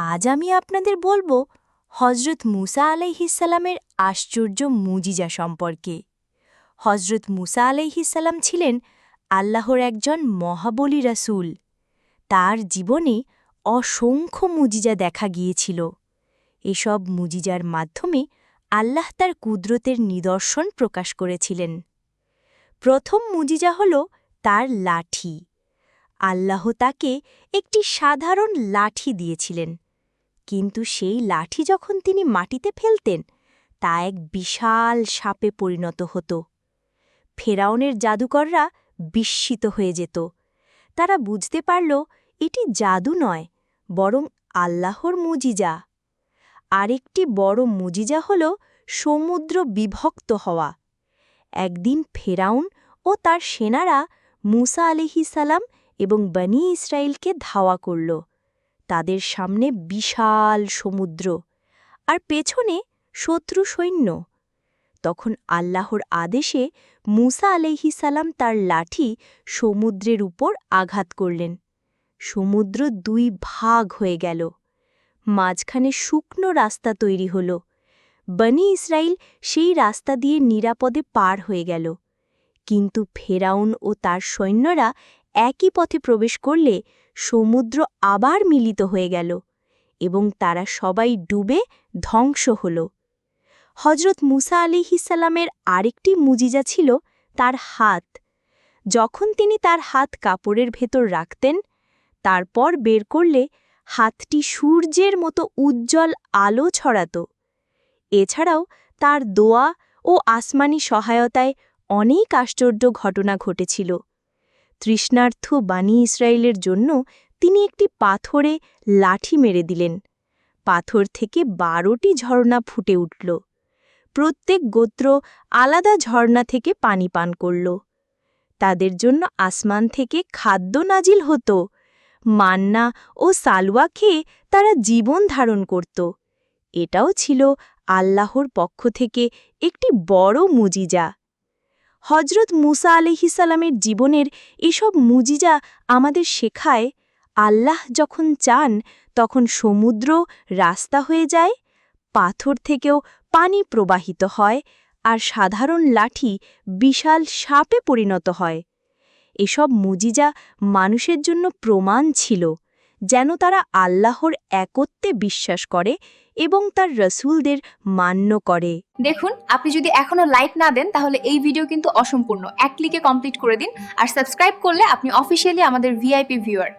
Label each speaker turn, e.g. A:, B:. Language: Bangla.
A: আজ আমি আপনাদের বলব হজরত মুসা আলাইহিসাল্লামের আশ্চর্য মুজিজা সম্পর্কে। হজরত মুসা আলাইহিসাল্লাম ছিলেন আল্লাহর একজন মহাবলী রাসুল। তার জীবনে অসংখ্য মুজিজা দেখা গিয়েছিল। এসব মুজিজার মাধ্যমে আল্লাহ তার কুদরতের নিদর্শন প্রকাশ করেছিলেন। প্রথম মুজিজা হল তার লাঠি। আল্লাহ তাকে একটি সাধারণ লাঠি দিয়েছিলেন। কিন্তু সেই লাঠি যখন তিনি মাটিতে ফেলতেন, তা এক বিশাল সাপে পরিণত হতো। ফেরাউনের জাদুকররা বিস্মিত হয়ে যেত। তারা বুঝতে পারল, এটি জাদু নয়, বরং আল্লাহর মুজিজা। আরেকটি বড় মুজিজা হল সমুদ্র বিভক্ত হওয়া। একদিন ফেরাউন ও তার সেনারা মুসা আলিহিসাল্লাম এবং বনি ইসরায়েলকে ধাওয়া করল। তাদের সামনে বিশাল সমুদ্র আর পেছনে শত্রু সৈন্য। তখন আল্লাহর আদেশে মুসা আলাইহিসাল্লাম তার লাঠি সমুদ্রের উপর আঘাত করলেন। সমুদ্র দুই ভাগ হয়ে গেল। মাঝখানে শুকনো রাস্তা তৈরি হল। বনি ইসরায়েল সেই রাস্তা দিয়ে নিরাপদে পার হয়ে গেল। কিন্তু ফেরাউন ও তার সৈন্যরা একই পথে প্রবেশ করলে সমুদ্র আবার মিলিত হয়ে গেল এবং তারা সবাই ডুবে ধ্বংস হল। হজরত মুসা আলিহিসাল্লামের আরেকটি মুজিজা ছিল তার হাত। যখন তিনি তার হাত কাপড়ের ভেতর রাখতেন, তারপর বের করলে হাতটি সূর্যের মতো উজ্জ্বল আলো ছড়াত। এছাড়াও তার দোয়া ও আসমানি সহায়তায় অনেক আশ্চর্য ঘটনা ঘটেছিল। তৃষ্ণার্থ বাণী ইসরায়েলের জন্য তিনি একটি পাথরে লাঠি মেরে দিলেন। পাথর থেকে বারোটি ঝর্ণা ফুটে উঠল। প্রত্যেক গোত্র আলাদা ঝর্ণা থেকে পানি পান করল। তাদের জন্য আসমান থেকে খাদ্য নাজিল হতো। মান্না ও সালওয়া খেয়ে তারা জীবন ধারণ করত। এটাও ছিল আল্লাহর পক্ষ থেকে একটি বড় মুজিজা। হজরত মুসা আলহিসাল্লামের জীবনের এসব মুজিজা আমাদের শেখায়, আল্লাহ যখন চান তখন সমুদ্র রাস্তা হয়ে যায়, পাথর থেকেও পানি প্রবাহিত হয় আর সাধারণ লাঠি বিশাল সাপে পরিণত হয়। এসব মুজিজা মানুষের জন্য প্রমাণ ছিল। যেন তারা আল্লাহর একত্বে বিশ্বাস করে এবং তার রসুলদের মান্য করে।
B: দেখুন, আপনি যদি এখনও লাইক না দেন, তাহলে এই ভিডিও কিন্তু অসম্পূর্ণ। এক ক্লিকে কমপ্লিট করে দিন আর সাবস্ক্রাইব করলে আপনি অফিসিয়ালি আমাদের ভিআইপি ভিউয়ার